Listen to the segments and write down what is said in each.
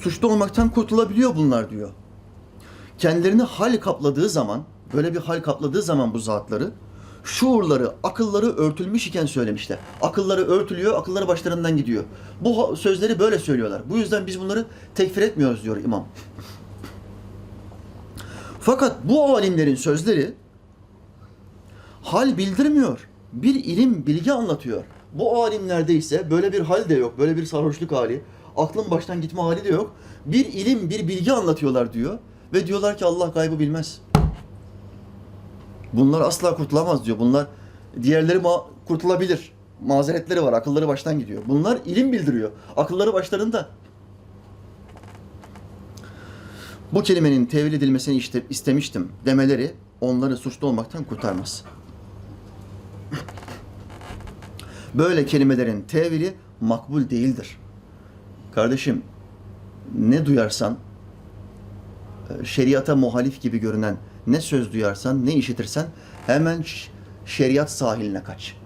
suçlu olmaktan kurtulabiliyor bunlar diyor. Kendilerini hal kapladığı zaman, böyle bir hal kapladığı zaman bu zatları, şuurları, akılları örtülmüş iken söylemişler. Akılları örtülüyor, akılları başlarından gidiyor. Bu sözleri böyle söylüyorlar. Bu yüzden biz bunları tekfir etmiyoruz diyor imam. Fakat bu alimlerin sözleri hal bildirmiyor. Bir ilim, bilgi anlatıyor. Bu alimlerde ise böyle bir hal de yok. Böyle bir sarhoşluk hali. Aklın baştan gitme hali de yok. Bir ilim, bir bilgi anlatıyorlar diyor. Ve diyorlar ki Allah gaybı bilmez. Bunlar asla kurtulamaz diyor. Bunlar diğerleri ma- kurtulabilir. Mazeretleri var. Akılları baştan gidiyor. Bunlar ilim bildiriyor. Akılları başlarında. Bu kelimenin tevil edilmesini işte istemiştim demeleri onları suçlu olmaktan kurtarmaz. Böyle kelimelerin tevili makbul değildir. Kardeşim ne duyarsan e, şeriata muhalif gibi görünen ne söz duyarsan, ne işitirsen hemen şeriat sahiline kaç.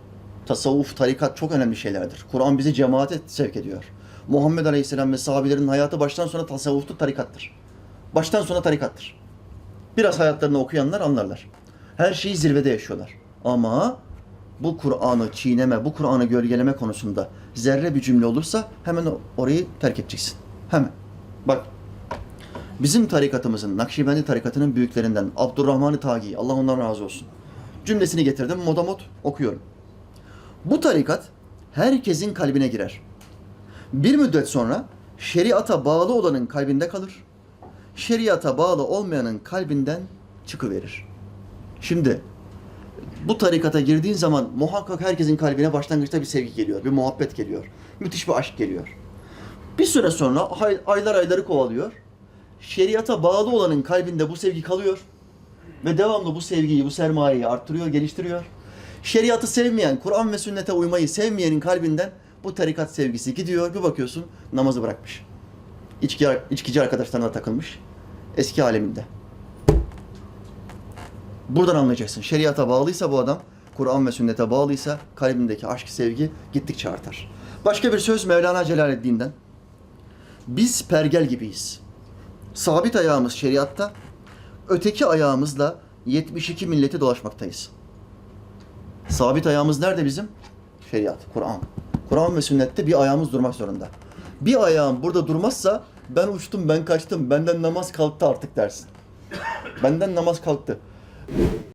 Tasavvuf, tarikat çok önemli şeylerdir. Kur'an bizi cemaate sevk ediyor. Muhammed Aleyhisselam ve sahabelerin hayatı baştan sona tasavvuftu, tarikattır. Baştan sona tarikattır. Biraz hayatlarını okuyanlar anlarlar. Her şeyi zirvede yaşıyorlar. Ama bu Kur'an'ı çiğneme, bu Kur'an'ı gölgeleme konusunda zerre bir cümle olursa hemen orayı terk edeceksin. Hemen. Bak Bizim tarikatımızın, Nakşibendi tarikatının büyüklerinden Abdurrahman-ı Tagi, Allah ondan razı olsun. Cümlesini getirdim, modamot okuyorum. Bu tarikat herkesin kalbine girer. Bir müddet sonra şeriata bağlı olanın kalbinde kalır. Şeriata bağlı olmayanın kalbinden çıkıverir. Şimdi bu tarikata girdiğin zaman muhakkak herkesin kalbine başlangıçta bir sevgi geliyor, bir muhabbet geliyor. Müthiş bir aşk geliyor. Bir süre sonra ay- aylar ayları kovalıyor. Şeriata bağlı olanın kalbinde bu sevgi kalıyor. Ve devamlı bu sevgiyi, bu sermayeyi arttırıyor, geliştiriyor. Şeriatı sevmeyen, Kur'an ve sünnete uymayı sevmeyenin kalbinden bu tarikat sevgisi gidiyor. Bir bakıyorsun namazı bırakmış. İçki, içkici arkadaşlarına takılmış. Eski aleminde. Buradan anlayacaksın. Şeriata bağlıysa bu adam, Kur'an ve sünnete bağlıysa kalbindeki aşk, sevgi gittikçe artar. Başka bir söz Mevlana Celaleddin'den. Biz pergel gibiyiz. Sabit ayağımız şeriatta, öteki ayağımızla 72 milleti dolaşmaktayız. Sabit ayağımız nerede bizim? Şeriat, Kur'an. Kur'an ve sünnette bir ayağımız durmak zorunda. Bir ayağım burada durmazsa ben uçtum, ben kaçtım, benden namaz kalktı artık dersin. Benden namaz kalktı. you